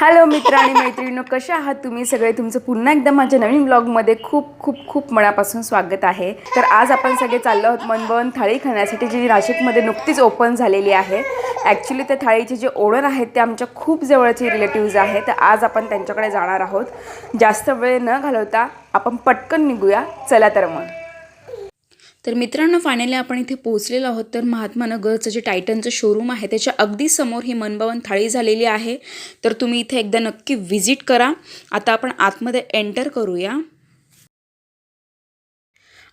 Hello मित्र आणि मैत्रिणी कशा आहात तुम्ही? सगळे तुमचं पुन्हा एकदा माझ्या नवीन ब्लॉगमध्ये खूप खूप खूप मनापासून स्वागत आहे. तर आज आपण सगळे चाललो आहोत मनबन थाळी खाण्यासाठी जी नाशिकमध्ये नुकतीच ओपन झालेली आहे. ॲक्च्युली त्या थाळीचे जे ओनर आहेत ते आमच्या खूप जवळचे रिलेटिव्ज आहेत. तर आज आपण त्यांच्याकडे जाणार आहोत. जास्त वेळ न घालवता आपण पटकन निघूया. चला तर मग. तर मित्रांनो फायनली आपण इथे पोहोचलेलो आहोत. तर महात्मा नगरचं जे टायटनचं शोरूम आहे त्याच्या अगदी समोर ही मनभवन थाळी झालेली आहे. तर तुम्ही इथे एकदा नक्की व्हिजिट करा. आता आपण आतमध्ये एंटर करूया.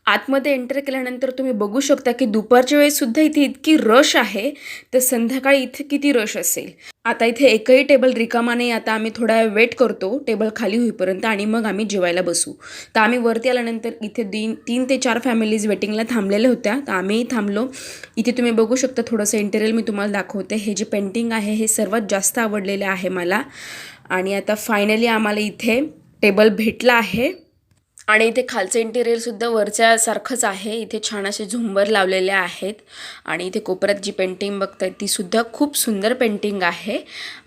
आतमध्ये एंटर केल्यानंतर तुम्ही बघू शकता की दुपारच्या वेळेससुद्धा इथे इतकी रश आहे तर संध्याकाळी इथे किती रश असेल? आता इथे एकही टेबल रिकामा नाही आता आम्ही थोडा वेळ वेट करतो टेबल खाली होईपर्यंत आणि मग आम्ही जेवायला बसू. तर आम्ही वरती आल्यानंतर इथे तीन तीन ते चार फॅमिलीज वेटिंगला थांबलेल्या होत्या. तर आम्हीही थांबलो. इथे तुम्ही बघू शकता थोडंसं इंटेरियल मी तुम्हाला दाखवते. हे जे पेंटिंग आहे हे सर्वात जास्त आवडलेले आहे मला. आणि आता फायनली आम्हाला इथे टेबल भेटला आहे. आणि इथे खालचं इंटेरियरसुद्धा वरच्यासारखंच आहे. इथे छान असे झुंबर लावलेले आहेत. आणि इथे कोपऱ्यात जी पेंटिंग बघताय ती सुद्धा खूप सुंदर पेंटिंग आहे.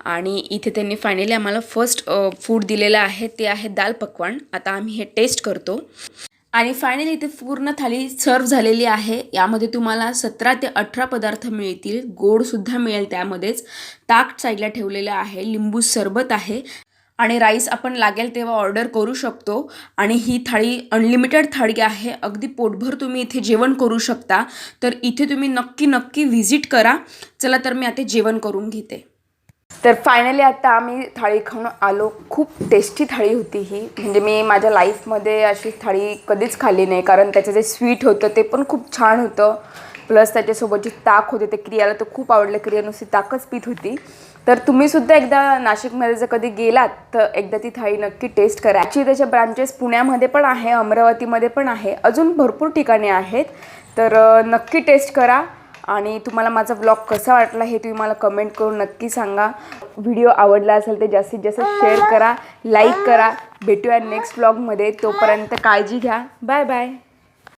आणि इथे त्यांनी फायनली आम्हाला फर्स्ट फूड दिलेलं आहे. ते आहे दाल पकवान. आता आम्ही हे टेस्ट करतो. आणि फायनली इथे पूर्ण थाली सर्व झालेली आहे. यामध्ये तुम्हाला सतरा ते अठरा पदार्थ मिळतील. गोडसुद्धा मिळेल त्यामध्येच. ताक साईडला ठेवलेलं आहे. लिंबू सरबत आहे. आणि राईस आपण लागेल तेव्हा ऑर्डर करू शकतो. आणि ही थाळी अनलिमिटेड थाळी आहे. अगदी पोटभर तुम्ही इथे जेवण करू शकता. तर इथे तुम्ही नक्की नक्की व्हिजिट करा. चला तर मी आता जेवण करून घेते. तर फायनली आता आम्ही थाळी खाऊन आलो. खूप टेस्टी थाळी होती ही. म्हणजे मी माझ्या लाईफमध्ये अशी थाळी कधीच खाल्ली नाही. कारण त्याचं जे स्वीट होतं ते पण खूप छान होतं. प्लस त्याच्यासोबत जे ताक होते ते क्रियाला तर खूप आवडलं. क्रिया नुसती ताकच पीत होती. तर तुम्ही सुद्धा एकदा नाशिकमध्ये जर कधी गेलात तर एकदा ती थाळी नक्की टेस्ट करा. ॲक्च्युली त्याच्या ब्रांचेस पुण्यामध्ये पण आहे अमरावतीमध्ये पण आहे अजून भरपूर ठिकाणी आहेत. तर नक्की टेस्ट करा. आणि तुम्हाला माझा ब्लॉग कसा वाटला हे तुम्ही मला कमेंट करून नक्की सांगा. व्हिडिओ आवडला असेल तर जास्तीत जास्त शेअर करा लाईक करा. भेटूया नेक्स्ट ब्लॉगमध्ये तोपर्यंत काळजी घ्या. Bye bye